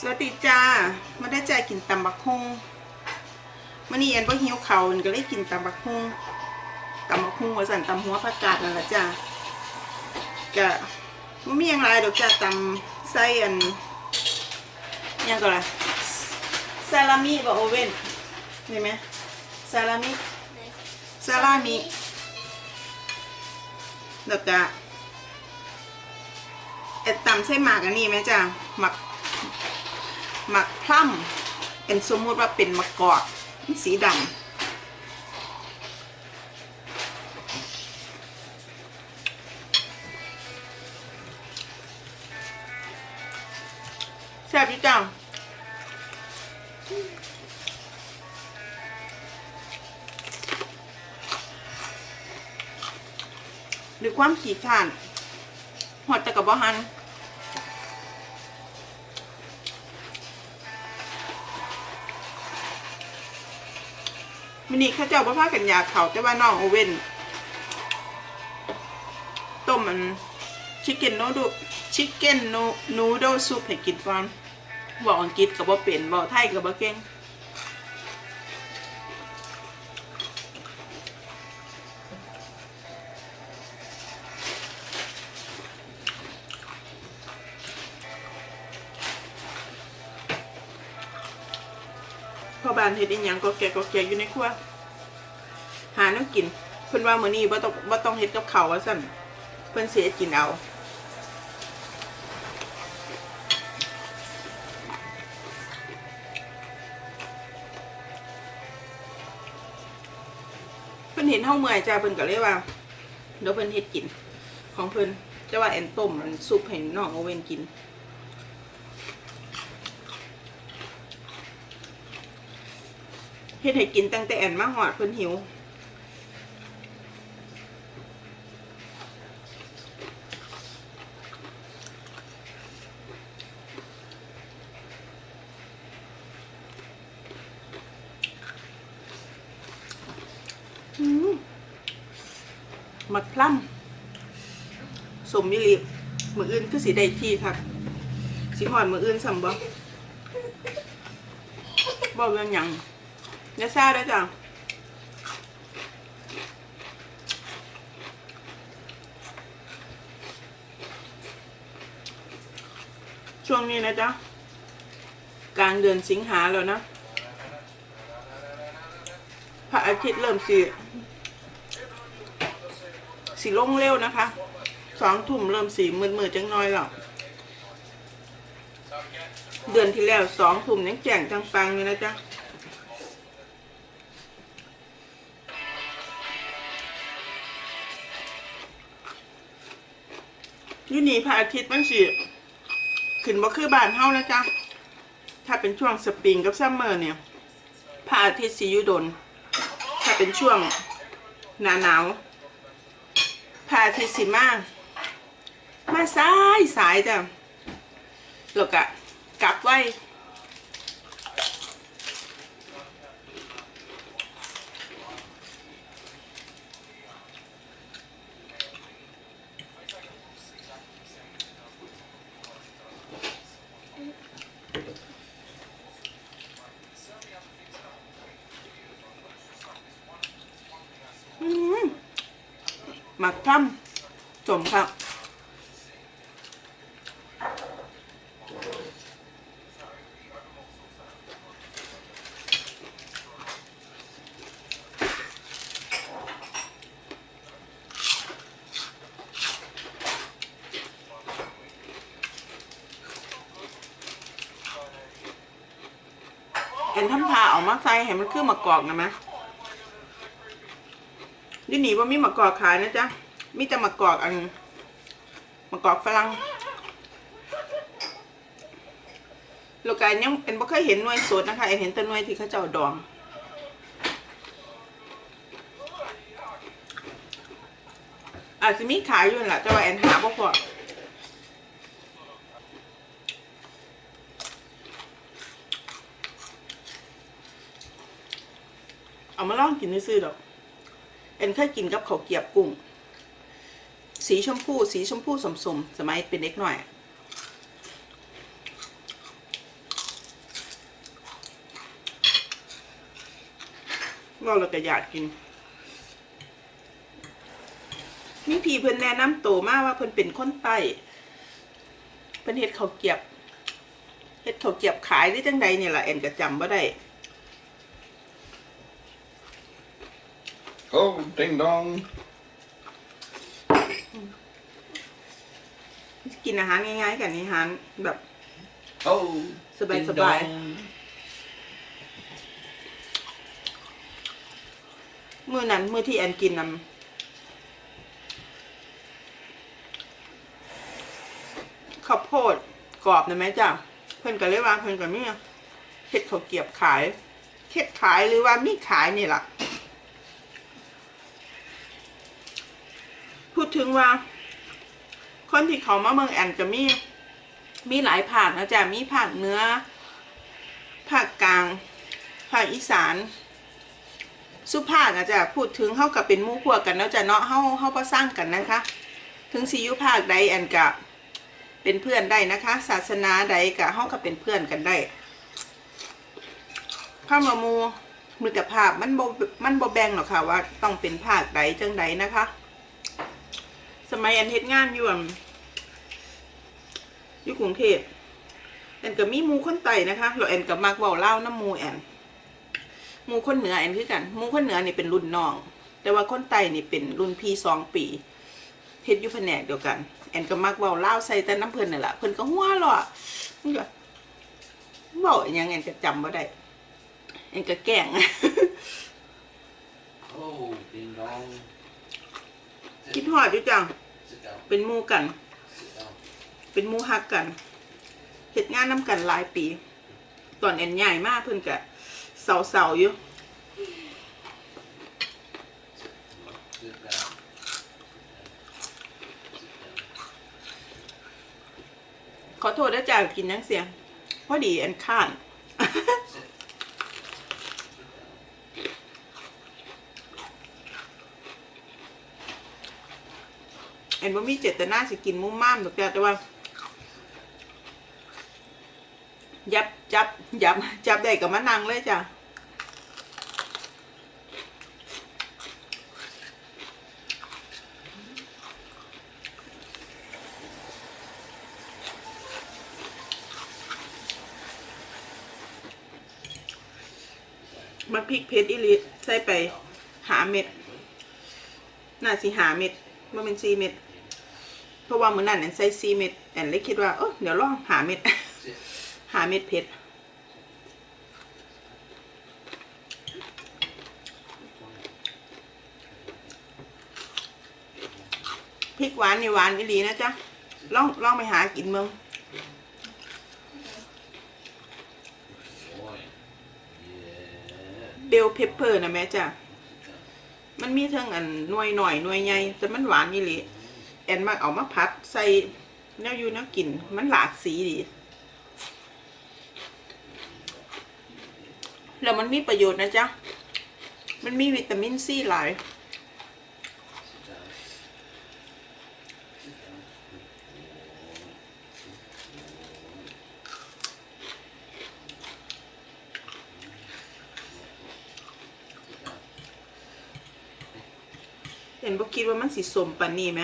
สวัสดีจ้ามาได้ใจกินตำบักฮงมื่อนี้แอนบ่หิวเขาอันก็เลยกินตำบักฮงตำบักฮงว่าสั่นตำหัวผักกาดนั่นแหละจ้าก็ไม่มีอย่างไรดอกจ้าตำไส้อันยังก็ละซาลามิบ่โอเว่นนี่ไหมซาลามิซาลามิแล้วก็เอ็ดตำไส้หมากอันนี้ไหมจ้าหมัก หมักพร่ำเป็นสมมติว่าเป็นมะกอกสีดำแซ่บดีจังหรือความขี้ขาดหอดต่กับบ่หัน มินิข้าเจ้าบ่พากันยาเขาแต่ว่าน้องโอเว่นต้มมันชิคเก้นโนดูชิคเก้นโนนูโดซุปให้กินก่อนบอกอังกฤษกับบ่เป็นบอกไทยกับบ่เก่ง บ้านเฮ็ดอีหยังก็แกก็แกอยู่ในครัวหาน้ำกิน เพิ่นว่ามื้อนี้บ่ต้องบ่ต้องเฮ็ดกับข้าวว่าซั่นเพิ่นสิเฮ็ดกินเอาเพิ่นเห็นเฮาเมื่อยจ้าเพิ่นก็เลยว่าเดี๋ยวเพิ่นเฮ็ดกิน ของเพิ่นแต่ว่าแอนต้มมันซุปให้น้องโอเว่นกิน ฮ็ดให้กินตั้งแต่แอนมาหอดเพิ่นหิวอืมมักพล่ำสมมิลิมืออื่นคือสีได้ที่ค่ะสีหอดมืออื่นสัมบ่บ่เรื่องหยัง อย่าซ่าได้อจ้ะช่วงนี้นะจ๊ะกลางเดือนสิงหาแล้วนะพระอาทิตย์เริ่มสีสีลงเร็วนะคะ สองทุ่มเริ่มสีมืดๆจังน้อยแล้วเดือนที่แล้วสองทุ่มยังแจ่งจังฟังอยู่นะจ๊ะ อยู่นี่พระอาทิตย์มันสิขึ้นบ่คือบ้านเฮานะจ๊ะถ้าเป็นช่วงสปริงกับซัมเมอร์เนี่ยพระอาทิตย์สิอยู่ดน ถ้าเป็นช่วงหนาหนาวพระอาทิตย์สิมามาสายสายจ้ะแล้วก็กลับไว้ อืม หมักทำจมครับเอ็นทำทาออกมาใส่ให้มันคือมะกรอกนะมะ นี่หนีว่ามีมะกอกขายนะจ๊ะมีแต่มะกอกอันมะกอกฝรั่งโลกายังเป็นบ่เคยเห็นหน่วยสดนะคะเอ็นเห็นแต่หน่วยที่เขาเจ้าดองอาจจะมีขายอยู่แหละแต่ว่าแอนหาบ่พอเอามาลองกินซื้อๆดอก เอ็นเคยกินกับข้าวเกี๊ยวกุ้ง สีชมพู สีชมพูสมสมสมัยเป็นเด็กหน่อย เราเลยกระยาดกิน มีพี่เพิ่นแนะนำโตมากว่าเพิ่นเป็นคนไต้เพิ่นเห็ดข้าวเกี๊ยวเห็ดข้าวเกี๊ยวขายได้จังใดเนี่ยแหละเอ็นก็จำบ่ได้ Oh, ding dong. กินอาหารง่ายๆกันอาหารแบบ Oh, Sabay, ding sabay. dong. มื้อนั้นมื้อที่แอนกินนำข้าวโพดกรอบนะแม่จ้ะเพิ่นก็เลยว่าเพิ่นก็มีเฮ็ดข้าวเกรียบขายเฮ็ดขายหรือว่ามีขายนี่ล่ะ ดถึงว่า คนที่เขามาเมืองแอนก็มี มีหลายภาคนะจ๊ะมีภาคเนื้อภาคกลางภาคอีสาน สุภาพนะจ๊ะพูดถึงเฮากับเป็นมู่พวกกันเนาะจ้ะเนาะเฮาเฮาบ่สร้างกันนะคะ ถึงสิอยู่ภาคใดแอนกะเป็นเพื่อนได้นะคะ ศาสนาใดกะเฮาก็เป็นเพื่อนกันได้พระมามูมือกับภาพมันบมันบแบงหรอกค่ะว่าต้องเป็นภาคใดจังใดนะคะ มัยแอนเฮ็ดงานอยู่อั่นอยู่กรุงเทพแอนก็มีหมู่คนไต้นะคะแล้วแอนก็มักเว้าเล่าวน้ำหมู่แอนหมูคนเหนืออันคือกันหมูคนเหนือนี่เป็นรุ่นน้อง แต่ว่าคนไต้นี่เป็นรุ่นพี่สองปีเฮ็ดอยู่แผนกเดียวกัน แอนก็มักเว้าเล่าวใส่แต่น้ำเพิ่นนั่นแหละเพิ่นก็หัวเราะมันก็เว้าอหยังแอนก็จำบ่ได้แอนก็แกล้ง Oh, ding dong. คิดฮอดอยู่จัง Sit down. เป็นหมู่กัน Sit down. เป็นหมู่ฮักกันเฮ็ดงานนํกันหลายปี ตอนแอนใหญ่มากเพิ่นก็เศร้าๆอยู่ Sit down. ขอโทษด้วยจ้ากินนังเสียงพอดีแอนข้าน อนว่ามีเจตนาสิกินมุ้มม่ามดอกจ้าแต่ว่า ยับจับยับจับได้กับมะนังเลยจ้ะมันพริกเพชรอิลิใส่ไปหาเม็ด น่าสิหาเม็ดว่าเป็นซีเม็ด เพราะว่ามือนั่นแอนใส่ซีเม็ดแอนเลยคิดว่าเออเดี๋ยวลองหาเม็ด หาเม็ดเพชรพริกหวานนี่หวานอีหลีนะจ๊ะลองลองไปหากินมืองเบลเพปเปอร์นะแม่จ้ะ มันมีทั้งอันหน่วยหน่อยหน่วยใหญ่แต่มันหวานอีหลี แอนมากเอามาพัดใส่แนวอยู่แนวกินมันหลากสีดี แล้วมันมีประโยชน์นะจ๊ะ มันมีวิตามินซีหลายเห็นบ่คิดว่ามันสีสมปานนี้ไหม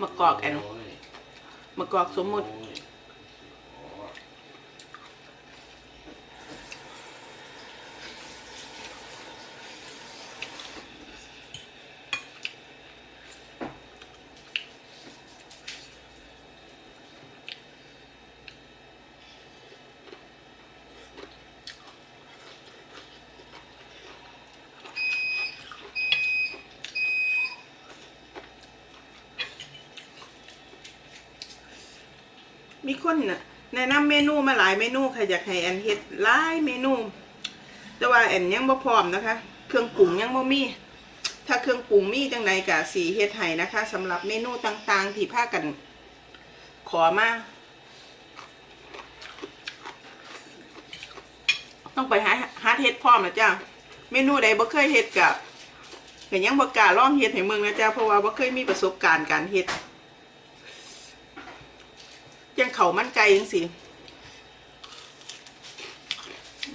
มะกอกแอนมะกอกสมมุติ มีคนนะแนะนำเมนูมาหลายเมนูค่ะอยากให้แอนเฮ็ดหลายเมนู แต่ว่าแอนยังบ่พร้อมนะคะ เครื่องปรุงยังบ่มี ถ้าเครื่องปรุงมีจังใดกะสีเฮ็ดให้นะคะสำหรับเมนูต่างๆ ที่พากัน ขอมาต้องไปหาหาเฮ็ดพร้อมนะจ้าเมนูใดบ่เคยเฮ็ดกะก็ยังบ่กล้าลองเฮ็ดให้เมืองนะจ้าเพราะว่าบ่เคยมีประสบการณ์การเฮ็ด ยังเขามันไก่ยังสิ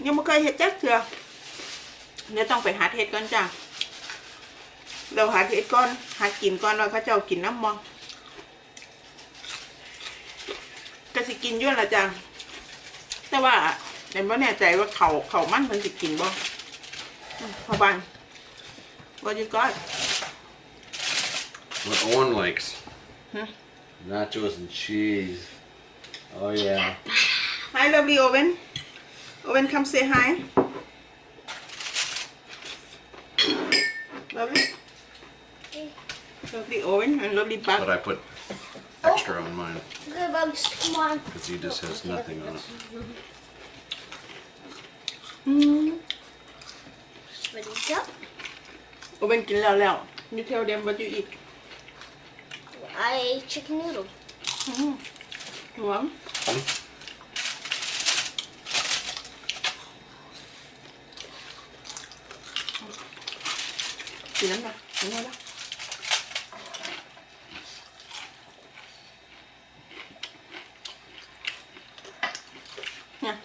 ยังไม่เคยเฮ็ดจักเถื่อเดี๋ยวต้องไปหาเฮ็ดก่อนจ้ะเราหาเฮ็ดก่อนหากินก่อนว่าเขาเจ้ากินน้ำมองก็สิกินอยุ่นละจ้ะแต่ว่าเห็นว่าแน่ใจว่าเขาเขามันมันสิกินบ่อืมพอบาน What you got What Owen likes. Huh? Nachos and cheese. Oh yeah. Hi lovely Owen. Owen come say hi. Lovely. Lovely Owen and lovely Bob. But I put extra on mine. Because he just has nothing on it. Mm. Owen can lao lao. You tell them what you eat. I eat chicken noodle. Mm -hmm. หวงกินน้ำปะกินน้ำปะเนี่ย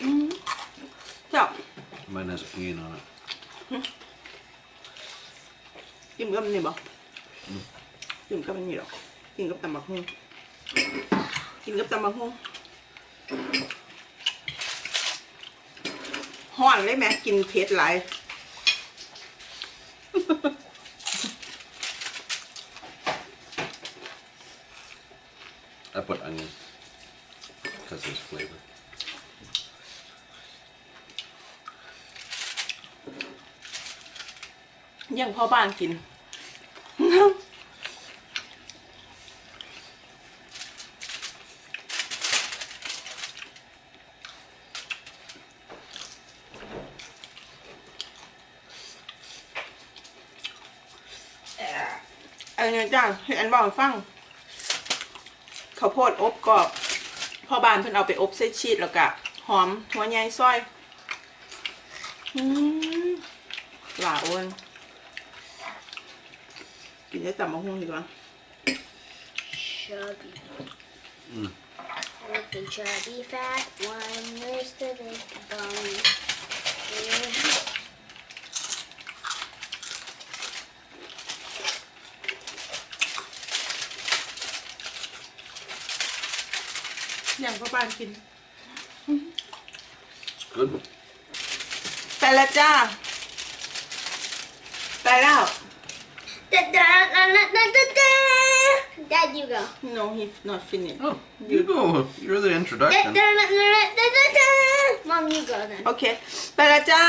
อืมเจ้า Mine has Ian on it. กินกับนี่บ่กิน กับอันนี้หรอกกินกับตำบักหุ่งกินกับตำบักหุ่งห้อนเลยแหมกินเผ็ดหลาย I put onion because there's flavor. ยังพ่อบ้านกิน เอันนี้จ้าให้อันบอกให้ฟังข้าวโพดอบกรอบพ่อบ้านเพิ่นเอาไปอบใส่ชีสแล้วก็หอมหัวใหญ่ซอยอืมหลาโอนกินได้แต่มะฮุ่งดีกว่า Chubby. Mm. With the chubby fat one, where's the big bone? Yeah. อย่างพ่อบ้านกิน Good. ไปแล้วจ้า ไปแล้ว Da, da, da, da, da, da, da. Dad, you go. no he's not finished Oh, you go. You're the Da, introduction. da, da, da, da, da, da. Mom, you go then. โอเค ไปแล้วจ้า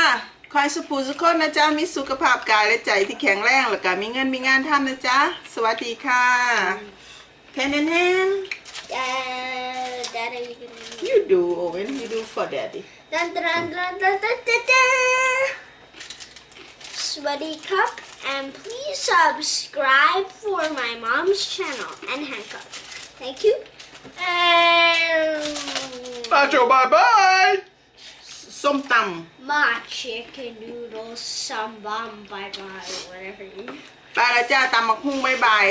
คอยสุภูสุขคนนะจ้า มีสุขภาพกายและใจที่แข็งแรง แล้วก็มีเงินมีงานทำนะจ้า สวัสดีค่ะ แค่นั้นเอง Dad, Daddy, you can. you do Owen you do for daddy Dun, dun, dun, dun, dun, dun, dun. Sweaty Cup, and please subscribe for my mom's channel and Hancock. Thank you. And Nacho, bye bye. ส้มต my chicken noodles, some bomb, bye bye, whatever. ำไปแล้วจ้าตำมักหุ่งบายบาย